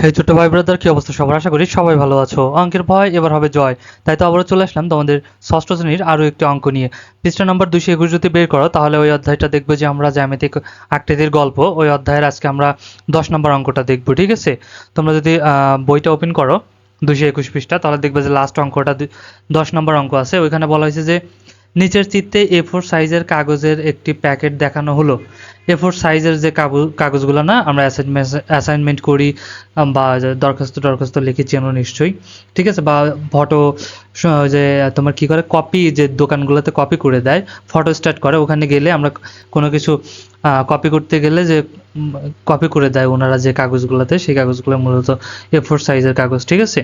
হে ছোট্ট ভাই ব্রাদার, কি অবস্থা সবার? আশা করি সবাই ভালো আছো। অঙ্কের ভয় এবার হবে জয়। তাই তো আবারও চলে আসলাম তোমাদের ষষ্ঠ শ্রেণির আরও একটি অঙ্ক নিয়ে। পৃষ্ঠা নম্বর দুশো একুশ যদি বের করো, তাহলে ওই অধ্যায়টা দেখব যে আমরা জ্যামিতিক আকৃতির গল্প, ওই অধ্যায়ের আজকে আমরা দশ নম্বর অঙ্কটা দেখব, ঠিক আছে? তোমরা যদি বইটা ওপেন করো দুশো একুশ পৃষ্ঠা, তাহলে দেখবে যে লাস্ট অঙ্কটা দশ নম্বর অঙ্ক আছে। ওইখানে বলা হয়েছে যে নিচের চিত্রে এ ফোর সাইজের কাগজের একটি প্যাকেট দেখানো হলো। এ ফোর সাইজের যে কাগজ কাগজগুলো না, আমরা অ্যাসাইনমেন্ট অ্যাসাইনমেন্ট করি বা দরখাস্ত দরখাস্ত লিখি চেনো নিশ্চয়ই। ঠিক আছে? বা ফটো যে তোমার কি করে কপি যে দোকানগুলোতে কপি করে দেয় ফটো স্টার্ট করে, ওখানে গেলে আমরা কোনো কিছু কপি করতে গেলে যে কপি করে দেয় ওনারা যে কাগজগুলোতে, সেই কাগজগুলো মূলত এ ফোর সাইজের কাগজ। ঠিক আছে?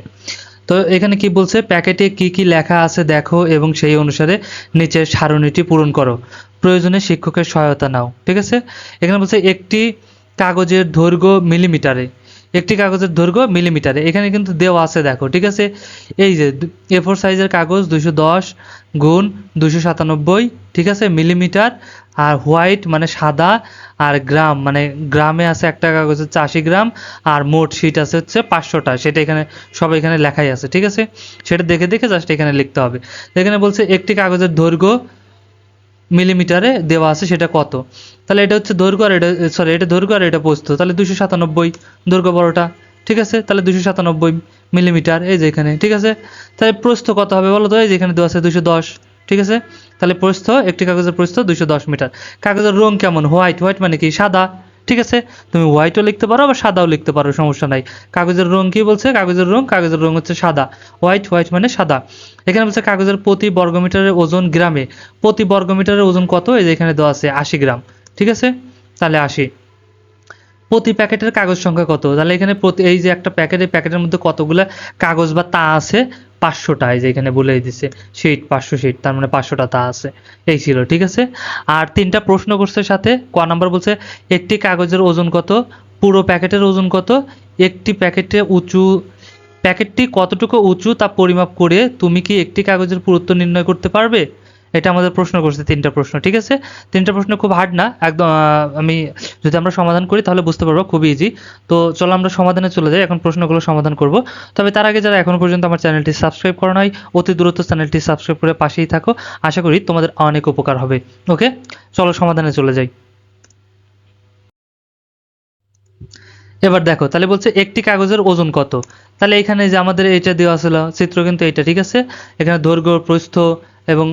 তো এখানে কি বলছে? প্যাকেটে কি কি লেখা আছে দেখো এবং সেই অনুসারে নিচের সারণীটি পূরণ করো। প্রয়োজনে শিক্ষকের সহায়তা নাও, ঠিক আছে? এখানে বলছে একটি কাগজের দৈর্ঘ্য মিলিমিটারে, একটি কাগজের দৈর্ঘ্য মিলিমিটারে। এখানে কিন্তু দেওয়া আছে দেখো, ঠিক আছে? এই যে এ ফোর সাইজের কাগজ দুশো দশ গুণ দুশো সাতানব্বই, ঠিক আছে? মিলিমিটার আর হোয়াইট মানে সাদা আর গ্রাম মানে গ্রামে আছে একটা কাগজের চাশি গ্রাম আর মোট শিট আছে হচ্ছে পাঁচশোটা। সেটা এখানে, সব এখানে লেখাই আছে, ঠিক আছে? সেটা দেখে দেখে জাস্ট এখানে লিখতে হবে। এখানে বলছে একটি কাগজের দৈর্ঘ্য মিলিমিটারে দেওয়া আছে, সেটা কত? তাহলে এটা হচ্ছে দৈর্ঘ্য আর এটা সরি এটা দৈর্ঘ্য আর এটা প্রস্থ। তাহলে দুশো সাতানব্বই দৈর্ঘ্য বড়টা, ঠিক আছে? তাহলে দুশো সাতানব্বই মিলিমিটার এই যে এখানে, ঠিক আছে? তাহলে প্রস্থ কত হবে বলো তো? এই যে এখানে দেওয়া আছে দুশো দশ। ঠিক আছে? তাহলে প্রস্থ, একটি কাগজের প্রস্থ দুশো দশ মিটার। কাগজের রং কেমন? হোয়াইট হোয়াইট মানে কি? সাদা। ঠিক আছে? তুমি হোয়াইটও লিখতে পারো বা সাদাও লিখতে পারো, সমস্যা নাই। কাগজের রং কি বলছে? কাগজের রং কাগজের রং হচ্ছে সাদা। হোয়াইট হোয়াইট মানে সাদা। এখানে বলছে কাগজের প্রতি বর্গমিটারের ওজন গ্রামে। প্রতি বর্গমিটারের ওজন কত? এই যে এখানে দেওয়া আছে আশি গ্রাম। ঠিক আছে? তাহলে আশি। প্রতি প্যাকেটের কাগজ সংখ্যা কত? তাহলে এখানে প্রতি এই যে একটা প্যাকেট, এই প্যাকেটের মধ্যে কতগুলো কাগজ বা তা আছে? পাঁচশোটা, এই যে এখানে বলে দিছে শিট পাঁচশো শিট তার মানে পাঁচশোটা তা আছে। এই ছিল, ঠিক আছে? আর তিনটা প্রশ্ন করছে সাথে, ক নাম্বার বলছে, একটি কাগজের ওজন কত? পুরো প্যাকেটের ওজন কত? একটি প্যাকেটে উঁচু প্যাকেটটি কতটুকু উঁচু তা পরিমাপ করে তুমি কি একটি কাগজের পুরুত্ব নির্ণয় করতে পারবে? এটা আমাদের প্রশ্ন করছে, তিনটা প্রশ্ন, ঠিক আছে? তিনটা প্রশ্ন খুব হার্ড না, একদম আমি যদি আমরা সমাধান করি তাহলে বুঝতে পারব খুব ইজি তো চলো আমরা সমাধানে চলে যাই, এখন প্রশ্নগুলো সমাধান করব। তবে তার আগে যারা এখনও পর্যন্ত আমার চ্যানেলটি সাবস্ক্রাইব করা নয় অতি দ্রুত চ্যানেলটি সাবস্ক্রাইব করে পাশেই থাকো। আশা করি তোমাদের অনেক উপকার হবে, ওকে? চলো সমাধানে চলে যাই। এবার দেখো, তাহলে বলছে একটি কাগজের ওজন কত? তাহলে এখানে যে আমাদের এটা দেওয়া ছিল, চিত্র কিন্তু এটা ঠিক আছে? এখানে দৈর্ঘ্য, প্রস্থ এবং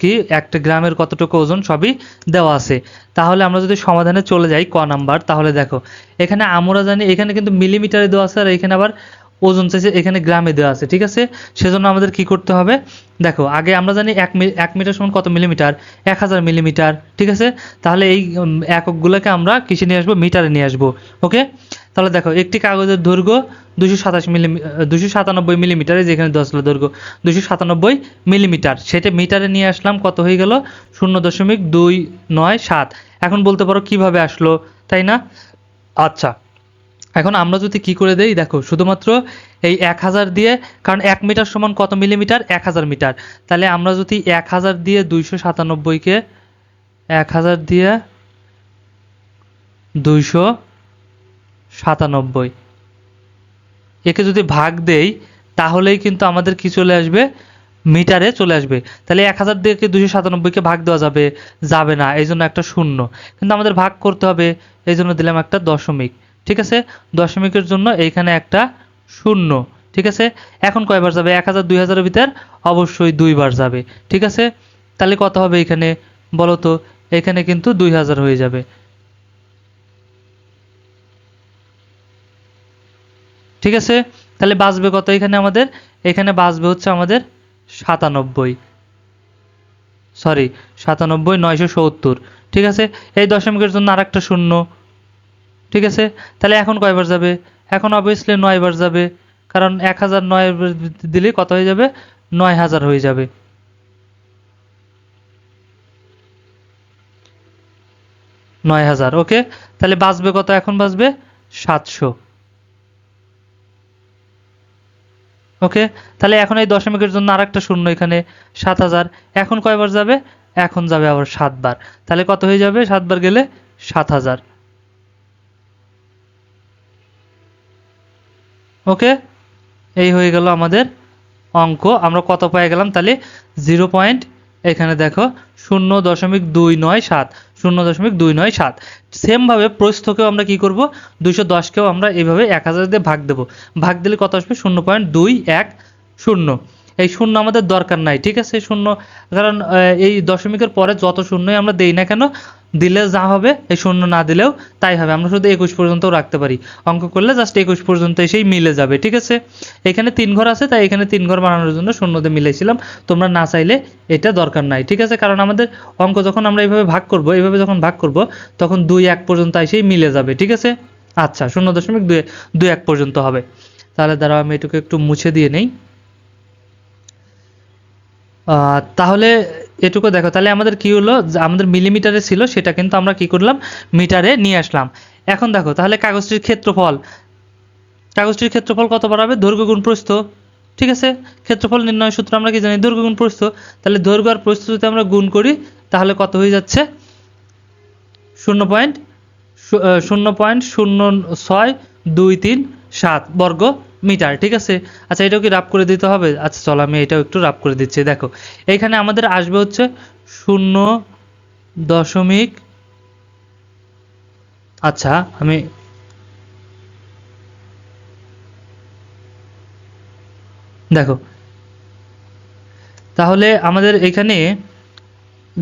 কি, একটা গ্রামের কতটুকু ওজন সবই দেওয়া আছে। তাহলে আমরা যদি সমাধানে চলে যাই ক নাম্বার, তাহলে দেখো, এখানে আমরা জানি এখানে কিন্তু মিলিমিটারে দেওয়া আছে আর এখানে আবার ওজন চাইছে এখানে গ্রামে দেওয়া আছে, ঠিক আছে? সেজন্য আমাদের কি করতে হবে? দেখো, আগে আমরা জানি এক এক মিটার সমান কত মিলিমিটার এক হাজার মিলিমিটার ঠিক আছে? তাহলে এই এককগুলোকে আমরা কিসে নিয়ে আসব? মিটারে নিয়ে আসব ওকে তাহলে দেখো, একটি কাগজের দৈর্ঘ্য দুশো সাতাশ মিলি দুশো সাতানব্বই মিলিমিটারে, যেখানে দশ ছিল দৈর্ঘ্য দুশো সাতানব্বই মিলিমিটার। সেটা মিটারে নিয়ে আসলাম, কত হয়ে গেল? শূন্য দশমিক দুই নয় সাত। এখন বলতে পারো কীভাবে আসলো, তাই না? আচ্ছা এখন আমরা যদি কি করে দেই, দেখো, শুধুমাত্র এই এক হাজার দিয়ে, কারণ এক মিটার সমান কত মিলিমিটার? এক হাজার মিটার। তাহলে আমরা যদি এক হাজার দিয়ে দুইশো সাতানব্বইকে এক হাজার দিয়ে দুইশো সাতানব্বই। একে যদি ভাগ দেই, তাহলেই কিন্তু আমাদের কি চলে আসবে? মিটারে চলে আসবে। তাহলে এক হাজার দিয়ে দুশো সাতানব্বইকে ভাগ দেওয়া যাবে? যাবে না এই জন্য একটা শূন্য। কিন্তু আমাদের ভাগ করতে হবে এই জন্য দিলাম একটা দশমিক। ঠিক আছে? দশমিকের জন্য এইখানে একটা শূন্য। ঠিক আছে? এখন কয়বার যাবে? এক হাজার দুই হাজারের ভিতর অবশ্যই দুইবার যাবে। ঠিক আছে? তাহলে কত হবে এখানে? বলো তো, এখানে কিন্তু দুই হাজার হয়ে যাবে। ঠিক আছে? তাহলে বাঁচবে কত এখানে আমাদের? এখানে বাঁচবে হচ্ছে আমাদের সাতানব্বই। সরি সাতানব্বই, নয়শো সত্তর। ঠিক আছে? এই দশমিকের জন্য আর একটা শূন্য। ঠিক আছে? তাহলে এখন কয়বার যাবে? এখন অবভিয়াসলি নয়বার যাবে। কারণ এক হাজার নয় দিলে কত হয়ে যাবে? নয় হাজার হয়ে যাবে। নয় হাজার ওকে তাহলে বাঁচবে কত? এখন বাঁচবে সাতশো। ওকে তাহলে এখন এই দশমিকের জন্য আর একটা শূন্য এখানে সাত হাজার। এখন কয়বার যাবে? এখন যাবে আবার সাতবার। তাহলে কত হয়ে যাবে? সাতবার গেলে সাত হাজার। ওকে এই হয়ে গেল আমাদের অঙ্ক। আমরা কত পেয়ে গেলাম? তাহলে জিরো পয়েন্ট এখানে দেখো, শূন্য দশমিক দুই নয় সাত। শূন্য দশমিক দুই নয় সাত। সেমভাবে প্রস্থকেও আমরা কি করব? দুইশো দশকেও আমরা এইভাবে এক হাজার দিয়ে ভাগ দেবো। ভাগ দিলে কত আসবে? শূন্য পয়েন্ট দুই এক শূন্য। এই শূন্য আমাদের দরকার নাই, ঠিক আছে? শূন্য, কারণ এই দশমিকের পরে যত শূন্যই আমরা দেই না কেন দিলে যা হবে, এই শূন্য না দিলেও তাই হবে। আমরা শুধু একুশ পর্যন্ত রাখতে পারি। অঙ্ক করলে জাস্ট একুশ পর্যন্ত এসেই মিলে যাবে, ঠিক আছে? এখানে তিন ঘর আছে, তাই এখানে তিন ঘর বানানোর জন্য শূন্যতে মিলেছিলাম তোমরা না চাইলে এটা দরকার নাই, ঠিক আছে? কারণ আমাদের অঙ্ক যখন আমরা এইভাবে ভাগ করব, এইভাবে যখন ভাগ করব, তখন দুই এক পর্যন্ত এসেই মিলে যাবে, ঠিক আছে? আচ্ছা শূন্য দশমিক দুই দুই এক পর্যন্ত হবে। তাহলে দাঁড়াও, আমি এটুকু একটু মুছে দিয়ে নেই। তাহলে এটুকু দেখো, তাহলে আমাদের কি হলো? আমাদের মিলিমিটারে ছিল, সেটা কিন্তু আমরা কি করলাম? মিটারে নিয়ে আসলাম। এখন দেখো, তাহলে কাগজটির ক্ষেত্রফল। কাগজটির ক্ষেত্রফল কত বাড়াবে? দৈর্ঘ্য গুণ প্রস্থ। ঠিক আছে? ক্ষেত্রফল নির্ণয় সূত্র আমরা কি জানি? দৈর্ঘ্য গুণ প্রস্থ। তাহলে দৈর্ঘ্য আর প্রস্থ যদি আমরা গুণ করি, তাহলে কত হয়ে যাচ্ছে? শূন্য পয়েন্ট শূন্য পয়েন্ট শূন্য ছয় দুই তিন সাত বর্গ মিটার, ঠিক আছে? আচ্ছা এটাও কি রাপ করে দিতে হবে? আচ্ছা চলো আমি এটাও একটু রাপ করে দিচ্ছি। দেখো এইখানে আমাদের আসবে হচ্ছে শূন্য দশমিক আচ্ছা আমি দেখো, তাহলে আমাদের এখানে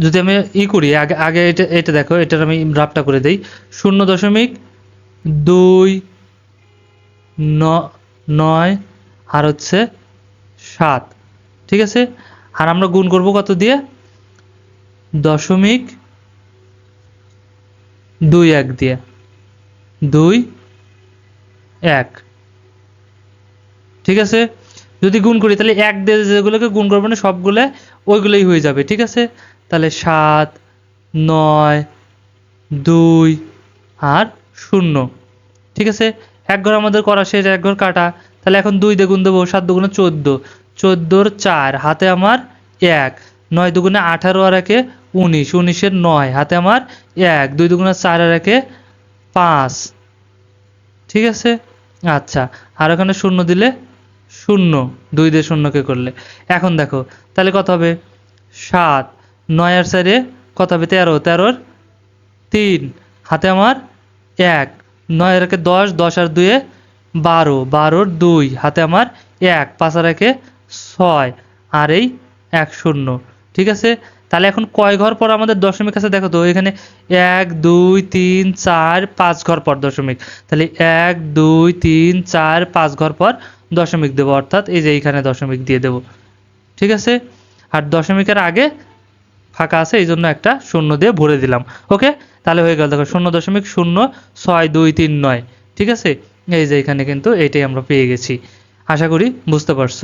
যদি আমি ই করি, আগে আগে এটা এটা দেখো, এটার আমি ড্রাফটটা করে দেই। শূন্য দশমিক দুই ন- নয়, আর হচ্ছে সাত। ঠিক আছে? আর আমরা গুণ করব কত দিয়ে? দশমিক দুই এক দিয়ে। দুই এক। ঠিক আছে? যদি গুণ করি, তাহলে এক দিয়ে যেগুলোকে গুণ করব না, সবগুলো ওইগুলোই হয়ে যাবে। ঠিক আছে? তাহলে সাত, নয়, দুই, আর শূন্য। ঠিক আছে? এক ঘর আমাদের করা শেষ, এক ঘর কাটা। তাহলে এখন দুই দিয়ে গুণ দেবো, সাত দুগুণে চোদ্দ। চোদ্দোর চার, হাতে আমার এক। নয় দুগুণে আঠারো আর একে উনিশ, উনিশের নয়, হাতে আমার এক। দুই দুগুণে চার আর একে পাঁচ। ঠিক আছে? আচ্ছা আর ওখানে শূন্য দিলে শূন্য। দুই দিয়ে শূন্যকে করলে? এখন দেখো, তাহলে কত হবে? সাত। নয় আর চারে কত হবে? তেরো। তেরোর তিন। হাতে আমার এক। নয় রেখে দশ দশ আর দুয়ে বারো। বারোর দুই, হাতে আমার এক আর একে ছয়, আর এই এক শূন্য। ঠিক আছে? তাহলে এখন কয় ঘর পর আমাদের দশমিক আছে দেখো তো, এখানে এক, দুই, তিন, চার, পাঁচ ঘর পর দশমিক। তাহলে এক, দুই, তিন, চার, পাঁচ ঘর পর দশমিক দেবো। অর্থাৎ এই যে এইখানে দশমিক দিয়ে দেবো। ঠিক আছে? আর দশমিকের আগে ফাঁকা আছে এই জন্য একটা শূন্য দিয়ে ভরে দিলাম। ওকে তাহলে হয়ে গেল, দেখো, শূন্য দশমিক শূন্য ছয় দুই তিন নয়। ঠিক আছে? এই যে এখানে কিন্তু এইটাই আমরা পেয়ে গেছি। আশা করি বুঝতে পারছ।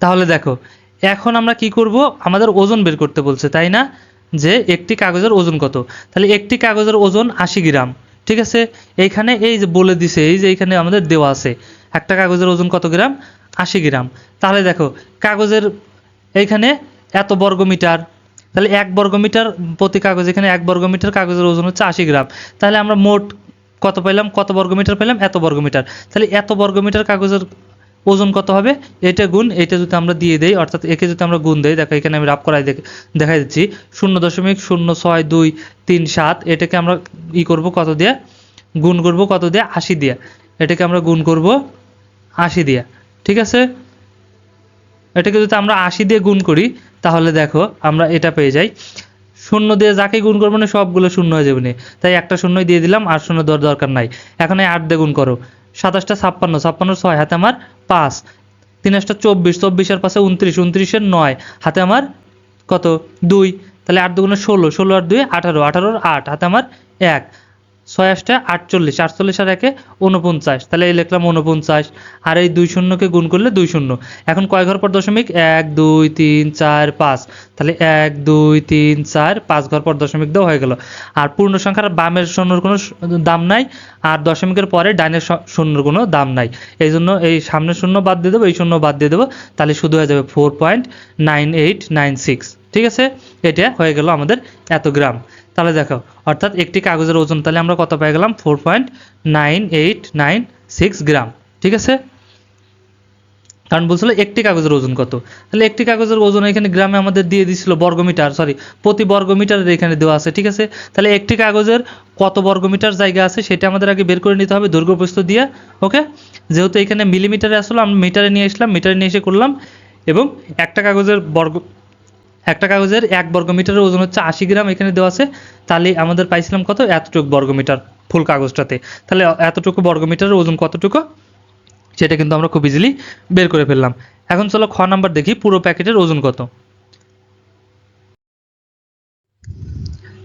তাহলে দেখো, এখন আমরা কি করব? আমাদের ওজন বের করতে বলছে, তাই না? যে একটি কাগজের ওজন কত? তাহলে একটি কাগজের ওজন আশি গ্রাম। ঠিক আছে? এইখানে এই যে বলে দিছে, এই যে এইখানে আমাদের দেওয়া আছে, একটা কাগজের ওজন কত গ্রাম? আশি গ্রাম। তাহলে দেখো, কাগজের এইখানে এত বর্গ মিটার তাহলে এক বর্গ মিটার প্রতি কাগজ, এখানে এক বর্গ মিটার কাগজের ওজন হচ্ছে আশি গ্রাম। তাহলে আমরা মোট কত পেলাম কত বর্গ মিটার পেলাম এত বর্গ মিটার তাহলে এত বর্গ মিটার কাগজের ওজন কত হবে? এটা গুণ এটা যদি আমরা দিয়ে দেই, অর্থাৎ একে যদি আমরা গুণ দেই, দেখো এখানে আমি রাপ করাই দেখ- দেখাই দিচ্ছি। শূন্য দশমিক শূন্য ছয় দুই তিন সাত, এটাকে আমরা ই করব কত দিয়ে? গুণ করব কত দিয়ে? আশি দিয়ে। এটাকে আমরা গুণ করব আশি দিয়ে। ঠিক আছে? এটাকে যদি আমরা আশি দিয়ে গুণ করি, তাহলে দেখো আমরা এটা পেয়ে যাই। শূন্য দিয়ে যাকে গুণ করব না, সবগুলো শূন্য হয়ে যাবে তাই একটা শূন্যই দিয়ে দিলাম, আর শূন্য দেওয়ার দরকার নাই। এখন এই আট দিয়ে গুণ করো। সাতাশটা ছাপ্পান্ন ছাপ্পান্ন ছয়, হাতে আমার পাঁচ। তিন আটটা চব্বিশ, চব্বিশের পাশে উনত্রিশ, উনত্রিশের নয়। হাতে আমার কত? দুই। তাহলে আট দুগুণে ষোলো ষোলো আর দুই, আঠারো, আঠারোর আট, হাতে আমার এক। ছয় আটটা আটচল্লিশ আটচল্লিশ আর একে উনপঞ্চাশ তাহলে এই লিখলাম উনপঞ্চাশ আর এই দুই শূন্যকে গুণ করলে দুই শূন্য। এখন কয় ঘর পর দশমিক? এক, দুই, তিন, চার, পাঁচ। তাহলে এক, দুই, তিন, চার, পাঁচ ঘর পর দশমিক দেওয়া হয়ে গেল। আর পূর্ণ সংখ্যার বামের শূন্যর কোনো দাম নাই, আর দশমিকের পরে ডাইনের শূন্যর কোনো দাম নাই। এই জন্য এই সামনের শূন্য বাদ দিয়ে দেবো, এই শূন্য বাদ দিয়ে দেবো। তাহলে শুধু হয়ে যাবে four point nine eight nine six ঠিক আছে? এটা হয়ে গেল আমাদের এত গ্রাম। তাহলে দেখো, অর্থাৎ একটি কাগজের ওজন, তাহলে আমরা কত পেয়ে গেলাম? Four point nine eight nine six gram ঠিক আছে? কারণ বলছিল একটি কাগজের ওজন কত? তাহলে একটি কাগজের ওজন এখানে গ্রামে আমাদের দিয়ে দিছিল বর্গমিটার সরি প্রতি বর্গমিটারের এখানে দেওয়া আছে, ঠিক আছে? তাহলে একটি কাগজের কত বর্গমিটার জায়গা আছে সেটা আমাদের আগে বের করে নিতে হবে দৈর্ঘ্য দিয়ে ওকে যেহেতু এখানে মিলিমিটারে আসলো, আমরা মিটারে নিয়ে আসলাম মিটারে নিয়ে এসে করলাম, এবং একটা কাগজের বর্গ একটা কাগজের এক বর্গমিটারের ওজন হচ্ছে আশি গ্রাম এখানে দেওয়া আছে। তাহলে আমাদের পাইছিলাম কত? এতটুকু বর্গমিটার, ফুল কাগজটাতে। তাহলে এতটুকু বর্গমিটারের ওজন কতটুকু? সেটা কিন্তু আমরা খুব ইজিলি বের করে ফেললাম। এখন চলো খ নাম্বার দেখি, পুরো প্যাকেটের ওজন কত।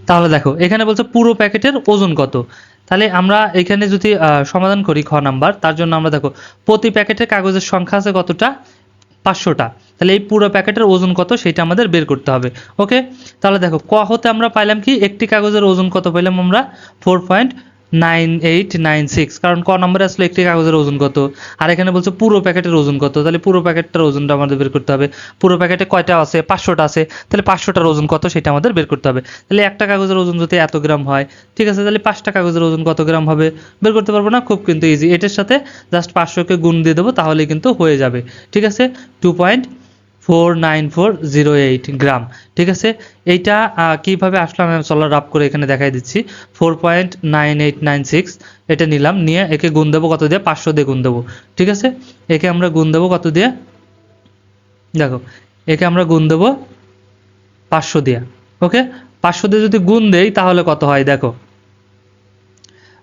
তাহলে দেখো, এখানে বলছে পুরো প্যাকেটের ওজন কত। তাহলে আমরা এখানে যদি সমাধান করি খ নাম্বার, তার জন্য আমরা দেখো, প্রতি প্যাকেটের কাগজের সংখ্যা আছে কতটা? পাঁচশোটা। তাহলে এই পুরো প্যাকেটের ওজন কত সেটা আমাদের বের করতে হবে। ওকে? তাহলে দেখো, ক হতে আমরা পাইলাম কি? একটি কাগজের ওজন কত পাইলাম আমরা? Four point nine eight nine six, কারণ ক নম্বরে আসলে একটি কাগজের ওজন কত? আর এখানে বলছে পুরো প্যাকেটের ওজন কত? তাহলে পুরো প্যাকেটটার ওজনটা আমাদের বের করতে হবে। পুরো প্যাকেটে কয়টা আছে? পাঁচশোটা আছে। তাহলে পাঁচশোটার ওজন কত সেটা আমাদের বের করতে হবে। তাহলে একটা কাগজের ওজন যদি এত গ্রাম হয়, ঠিক আছে, তাহলে পাঁচটা কাগজের ওজন কত গ্রাম হবে? বের করতে পারব না? খুব কিন্তু ইজি এটার সাথে জাস্ট পাঁচশোকে গুণ দিয়ে দেবো তাহলে কিন্তু হয়ে যাবে। ঠিক আছে? Two point four nine four zero eight gram ঠিক আছে? এইটা কীভাবে আসলো আমি চলো রাপ করে এখানে দেখাই দিচ্ছি। Four point nine eight nine six এটা নিলাম, নিয়ে একে গুণ দেবো কত দিয়ে? পাঁচশো দিয়ে গুণ দেবো, ঠিক আছে? একে আমরা গুণ দেবো কত দিয়ে? দেখো, একে আমরা গুণ দেবো পাঁচশো দিয়ে ওকে পাঁচশো দিয়ে যদি গুণ দেই, তাহলে কত হয়? দেখো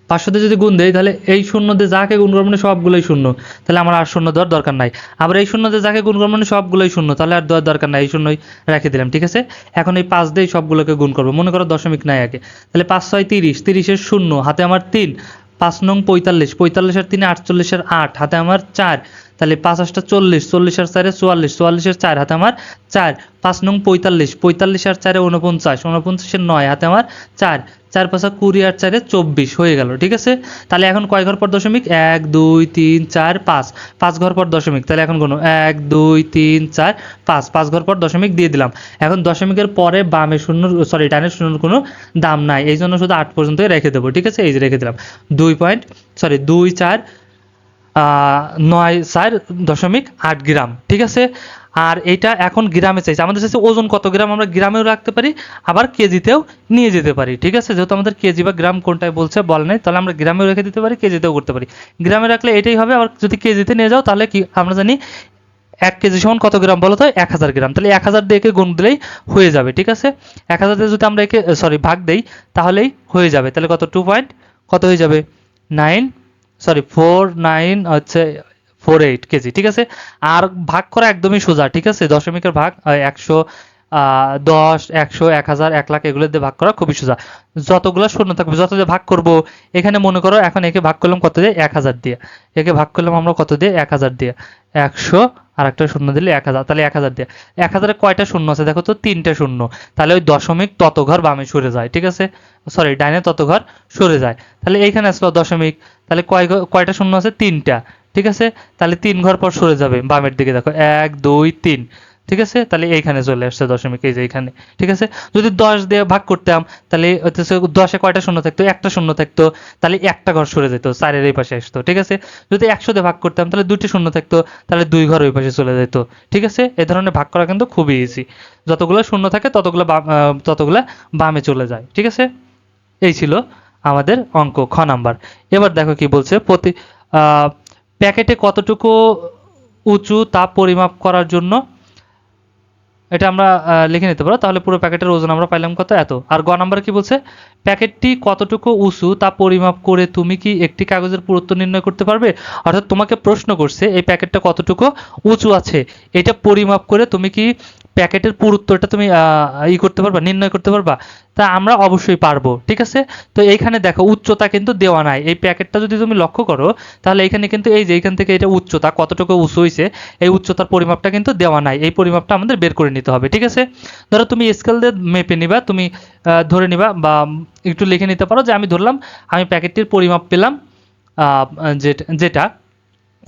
পাঁচশো দিয়ে যদি গুণ দেই, তাহলে এই শূন্য দিয়ে যাকে গুণ করব মানে সবগুলোই শূন্য। তাহলে আমার আর শূন্য দেওয়ার দরকার নাই। আবার এই শূন্য দিয়ে যাকে গুণ করব মানে সবগুলোই শূন্য, তাহলে আর দেওয়ার দরকার নাই। এই শূন্যই রেখে দিলাম, ঠিক আছে? এখন এই পাঁচ দিয়ে সবগুলোকে গুণ করব। মনে করো দশমিক নাই আগে। তাহলে পাঁচ, ছয়, তিরিশ। তিরিশের শূন্য, হাতে আমার তিন। পাঁচ নং পঁয়তাল্লিশ। পঁয়তাল্লিশের তিনে আটচল্লিশের আট, হাতে আমার চার। তাহলে পাঁচ আটটা চল্লিশ চল্লিশ আর চারে চুয়াল্লিশ, চুয়াল্লিশের চার হাতে আমার চার, পাঁচ নং পঁয়তাল্লিশ পঁয়তাল্লিশ আর চারে উনপঞ্চাশ উনপঞ্চাশের নয় হাতে আমার চার চার পাঁচা কুড়ি আর চারে চব্বিশ হয়ে গেল, ঠিক আছে? তাহলে এখন কয় ঘর পর দশমিক? এক, দুই, তিন, চার, পাঁচ পাঁচ ঘর পর দশমিক, তাহলে এখন কোনো এক, দুই, তিন, চার, পাঁচ পাঁচ ঘর পর দশমিক দিয়ে দিলাম। এখন দশমিকের পরে বামে শূন্য সরি ডানে শূন্যর কোনো দাম নাই এই জন্য শুধু আট পর্যন্তই রেখে দেবো, ঠিক আছে? এই যে রেখে দিলাম। দুই পয়েন্ট সরি দুই, চার নয় চার দশমিক আট গ্রাম, ঠিক আছে? আর এটা এখন গ্রামে চাইছে। আমাদের চাইছে ওজন কত গ্রাম? আমরা গ্রামেও রাখতে পারি, আবার কেজিতেও নিয়ে যেতে পারি, ঠিক আছে? যেহেতু আমাদের কেজি বা গ্রাম কোনটায় বলছে, বল নেই, তাহলে আমরা গ্রামেও রেখে দিতে পারি, কেজিতেও করতে পারি। গ্রামে রাখলে এটাই হবে, আবার যদি কেজিতে নিয়ে যাও, তাহলে কি আমরা জানি এক কেজি সমান কত গ্রাম বলো তো এক হাজার গ্রাম। তাহলে এক হাজার দিয়ে একে গুণ দিলেই হয়ে যাবে, ঠিক আছে? এক হাজার দিয়ে যদি আমরা একে সরি ভাগ দেই, তাহলেই হয়ে যাবে। তাহলে কত? টু পয়েন্ট কত হয়ে যাবে? নাইন সরি ফোর নাইন হচ্ছে ফোর এইট কেজি ঠিক আছে? আর ভাগ করা একদমই সোজা, ঠিক আছে? দশমিকের ভাগ একশো দশ, একশো, এক হাজার, এক লাখ এগুলো দিয়ে ভাগ করা খুবই সোজা। যতগুলো শূন্য থাকবে, যত দিয়ে ভাগ করব, এখানে মনে করো এখন একে ভাগ করলাম কত দিয়ে? এক হাজার দিয়ে। একে ভাগ করলাম আমরা কত দিয়ে? এক হাজার দিয়ে। একশো আর একটা শূন্য দিলে এক হাজার, তাহলে এক হাজার দিয়ে। এক হাজারে কয়টা শূন্য আছে? দেখো তো, তিনটে শূন্য। তাহলে ওই দশমিক তত ঘর বামে সরে যায়, ঠিক আছে? সরি ডাইনে তত ঘর সরে যায়। তাহলে এইখানে আসলো দশমিক। তাহলে কয় কয়টা শূন্য আছে? তিনটা, ঠিক আছে? তাহলে তিন ঘর পর সরে যাবে বামের দিকে। দেখো, এক, দুই, তিন। ঠিক আছে? তাহলে এইখানে চলে আসছে দশমিক, এই যে এইখানে, ঠিক আছে? যদি দশ দিয়ে ভাগ করতাম, তাহলে হচ্ছে দশে কয়টা শূন্য থাকতো? একটা শূন্য থাকতো, তাহলে একটা ঘর সরে যেত, চারের এই পাশে আসতো, ঠিক আছে? যদি একশো দিয়ে ভাগ করতাম, তাহলে দুইটি শূন্য থাকতো, তাহলে দুই ঘর ওই পাশে চলে যেত, ঠিক আছে? এ ধরনের ভাগ করা কিন্তু খুবই ইজি যতগুলো শূন্য থাকে, ততগুলো ততগুলো বামে চলে যায়, ঠিক আছে? এই ছিল আমাদের অঙ্ক খ নাম্বার। এবার দেখো কি বলছে, প্রতি প্যাকেটে কতটুকু উঁচু তা পরিমাপ করার জন্য এটা আমরা লিখে নিতে পারো। তাহলে পুরো প্যাকেটের ওজন আমরা পাইলাম কত? এত। আর গ নাম্বার কি বলছে? প্যাকেটটি কতটুকু উঁচু তা পরিমাপ করে তুমি কি একটি কাগজের পুরুত্ব নির্ণয় করতে পারবে? অর্থাৎ তোমাকে প্রশ্ন করছে, এই প্যাকেটটা কতটুকু উঁচু আছে? এটা পরিমাপ করে তুমি কি প্যাকেটের পুরুত্বটা তুমি ই করতে পারবা, নির্ণয় করতে পারবা? তা আমরা অবশ্যই পারব, ঠিক আছে? তো এইখানে দেখো, উচ্চতা কিন্তু দেওয়া নাই। এই প্যাকেটটা যদি তুমি লক্ষ্য করো, তাহলে এখানে কিন্তু এই যে এখান থেকে এটা উচ্চতা, কতটুকু উঁচু হয়েছে এই উচ্চতার পরিমাপটা কিন্তু দেওয়া নাই। এই পরিমাপটা আমাদের বের করে নিতে হবে, ঠিক আছে? ধরো তুমি স্কেল দিয়ে মেপে নিবা, তুমি ধরে নিবা বা একটু লিখে নিতে পারো যে আমি ধরলাম, আমি প্যাকেটটির পরিমাপ পেলাম যেটা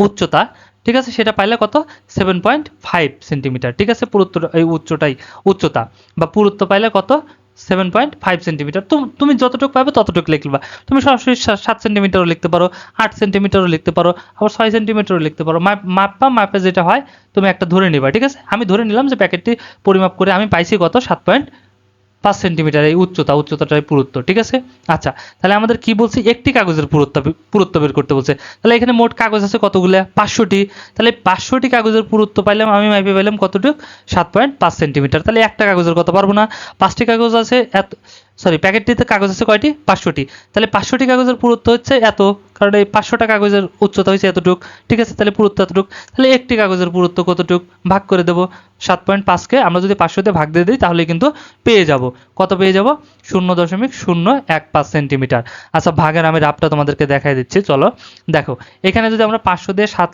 উচ্চতা, ঠিক আছে? সেটা পাইলে কত? সেভেন পয়েন্ট ফাইভ সেন্টিমিটার ঠিক আছে? পুরুত্ব, এই উচ্চটাই উচ্চতা, বা পুরুত্ব পাইলে কত? সেভেন পয়েন্ট ফাইভ সেন্টিমিটার তুমি যতটুকু পাবে ততটুকু লিখবা। তুমি সরাসরি সাত সেন্টিমিটারও লিখতে পারো, আট সেন্টিমিটারও লিখতে পারো, আবার ছয় সেন্টিমিটারও লিখতে পারো। মাপ মাপা মাপে যেটা হয়, তুমি একটা ধরে নিবা, ঠিক আছে? আমি ধরে নিলাম যে প্যাকেটটি পরিমাপ করে আমি পাইছি কত? সাত পয়েন্ট পাঁচ সেন্টিমিটার এই উচ্চতা উচ্চতাটাই পুরুত্ব, ঠিক আছে? আচ্ছা তাহলে আমাদের কি বলছি? একটি কাগজের পুরুত্ব পুরুত্ব বের করতে বলছে। তাহলে এখানে মোট কাগজ আছে কতগুলো? পাঁচশোটি। তাহলে পাঁচশোটি কাগজের পুরুত্ব পাইলাম, আমি মাইপে পাইলাম কতটুক? সাত পয়েন্ট পাঁচ সেন্টিমিটার তাহলে একটা কাগজের কত? পারব না। পাঁচটি কাগজ আছে, এত সরি প্যাকেটটিতে কাগজ আছে কয়টি? পাঁচশোটি। তাহলে পাঁচশোটি কাগজের পুরুত্ব হচ্ছে এত, কারণ এই পাঁচশোটা কাগজের উচ্চতা হয়েছে এতটুক। ঠিক আছে, তাহলে পুরুত্ব এতটুক। তাহলে একটি কাগজের পুরুত্ব কতটুক? ভাগ করে দেবো। সাত পয়েন্ট পাঁচকে আমরা যদি পাঁচশোতে ভাগ দিয়ে দিই, তাহলে কিন্তু পেয়ে যাব। কত পেয়ে যাব? শূন্য দশমিক শূন্য এক পাঁচ সেন্টিমিটার। আচ্ছা ভাগের আমি রাপটা তোমাদেরকে দেখাই দিচ্ছি, চলো। দেখো, এখানে যদি আমরা পাঁচশো দিয়ে সাত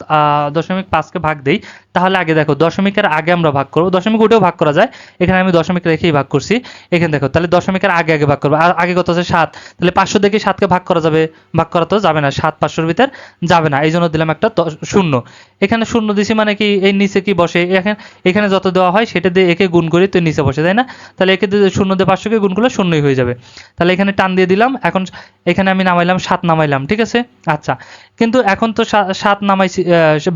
দশমিক পাঁচকে ভাগ দিই, তাহলে আগে দেখো, দশমিকের আগে আমরা ভাগ করব। দশমিক উঠেও ভাগ করা যায়। এখানে আমি দশমিক রেখেই ভাগ করছি। এখানে দেখো, তাহলে দশমিকের আগে আগে ভাগ করব। আর আগে কত আছে সাত? তাহলে পাঁচশো দেখে সাতকে ভাগ করা যাবে, ভাগ করা তো যাবে না। সাত পাঁচশোর ভিতর যাবে না। এই জন্য দিলাম একটা শূন্য। এখানে শূন্য দিছি মানে কি, এই নিচে কি বসে? এখানে এখানে যত দেওয়া হয় সেটা দিয়ে একে গুণ করি তো নিচে বসে, তাই না? তাহলে একে দিয়ে শূন্য দিয়ে পাঁচশোকে গুণ করলে শূন্যই হয়ে যাবে। তাহলে এখানে টান দিয়ে দিলাম। এখন এখানে আমি নামাইলাম, সাত নামাইলাম, ঠিক আছে? আচ্ছা। কিন্তু এখন তো সাত নামাইছি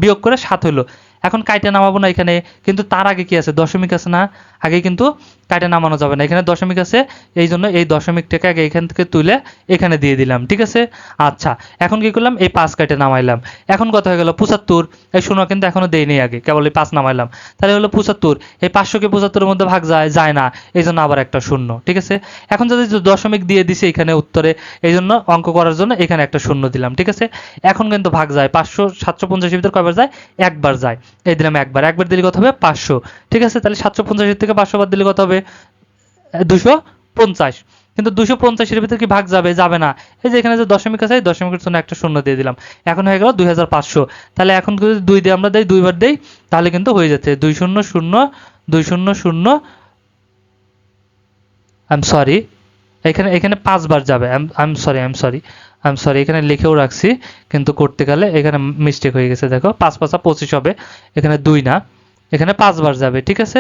বিয়োগ করে সাত হলো এখন কাইটে নামাবো না এখানে। কিন্তু তার আগে কি আছে? দশমিক আছে না? আগে কিন্তু কাইটে নামানো যাবে না। এখানে দশমিক আছে, এই জন্য এই দশমিকটাকে আগে এখান থেকে তুলে এখানে দিয়ে দিলাম, ঠিক আছে? আচ্ছা এখন কি করলাম? এই পাঁচ কাটে নামাইলাম। এখন কত হয়ে গেল পঁচাত্তর, এই শূন্য কিন্তু এখনও দেয়নি আগে, কেবল এই পাঁচ নামাইলাম। তাহলে হলো পঁচাত্তর, এই পাঁচশোকে পঁচাত্তরের মধ্যে ভাগ যায় যায় না, এই জন্য আবার একটা শূন্য, ঠিক আছে? এখন যদি দশমিক দিয়ে দিছে এখানে উত্তরে, এই জন্য অঙ্ক করার জন্য এখানে একটা শূন্য দিলাম, ঠিক আছে? এখন কিন্তু ভাগ যায়, পাঁচশো সাতশো পঞ্চাশের ভিতর কয়বার যায়? একবার যায়, এই দিলাম একবার একবার দিলে কত হবে? পাঁচশো, ঠিক আছে? তাহলে সাতশো পঞ্চাশের থেকে পাঁচশো বাদ দিলে কত হবে? দুশো পঞ্চাশ। কিন্তু দুশো পঞ্চাশের ভিতরে কি ভাগ যাবে? যাবে না। এই যে এখানে যে দশমিক আছে দশমিকের জন্য একটা শূন্য দিয়ে দিলাম। এখন হয়ে গেল দুই হাজার পাঁচশো। তাহলে এখন যদি দুই দিয়ে আমরা দেই, দুইবার দেই, তাহলে কিন্তু হয়ে যাচ্ছে। দুই শূন্য শূন্য, দুই শূন্য শূন্য সরি এখানে এখানে পাঁচবার যাবে। সরি সরি সরি এখানে লিখেও রাখছি, কিন্তু করতে গেলে এখানে মিস্টেক হয়ে গেছে। দেখো, পাঁচ পাঁচা পঁচিশ হবে, এখানে দুই না, এখানে পাঁচবার যাবে, ঠিক আছে?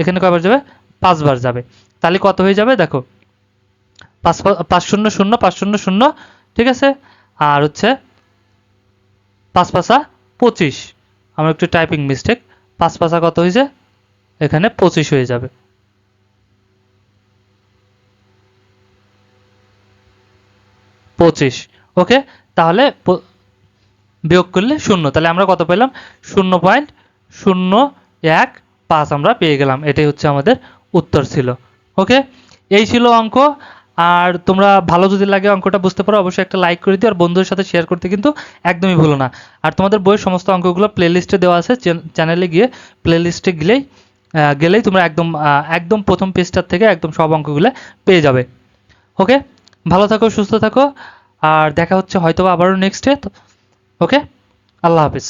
এখানে কয়বার যাবে? পাঁচবার যাবে। তাহলে কত হয়ে যাবে? দেখো, পাঁচ পাঁচ শূন্য শূন্য, পাঁচ শূন্য শূন্য, ঠিক আছে? আর হচ্ছে পাঁচ পাঁচা পঁচিশ। আমার একটু টাইপিং মিস্টেক পাঁচ পাঁচা কত হয়েছে? এখানে পঁচিশ হয়ে যাবে। পঁচিশ, ওকে? তাহলে বিয়োগ করলে শূন্য। তাহলে আমরা কত পেলাম? শূন্য পয়েন্ট শূন্য এক পাঁচ আমরা পেয়ে গেলাম। এটাই হচ্ছে আমাদের উত্তর ছিল। ওকে এই ছিল অঙ্ক। আর তোমরা ভালো যদি লাগে অঙ্কটা বুঝতে পারো, অবশ্যই একটা লাইক করে দিও আর বন্ধুদের সাথে শেয়ার করতে কিন্তু একদমই ভুলো না। আর তোমাদের বইয়ের সমস্ত অঙ্কগুলো প্লেলিস্টে দেওয়া আছে চ্যানেলে গিয়ে প্লেলিস্টে গেলেই গেলেই তোমরা একদম একদম প্রথম পেজটার থেকে একদম সব অঙ্কগুলো পেয়ে যাবে। ওকে ভালো থাকো, সুস্থ থাকো। আর দেখা হচ্ছে হয়তো আবারও নেক্সটে ওকে আল্লাহ হাফিজ।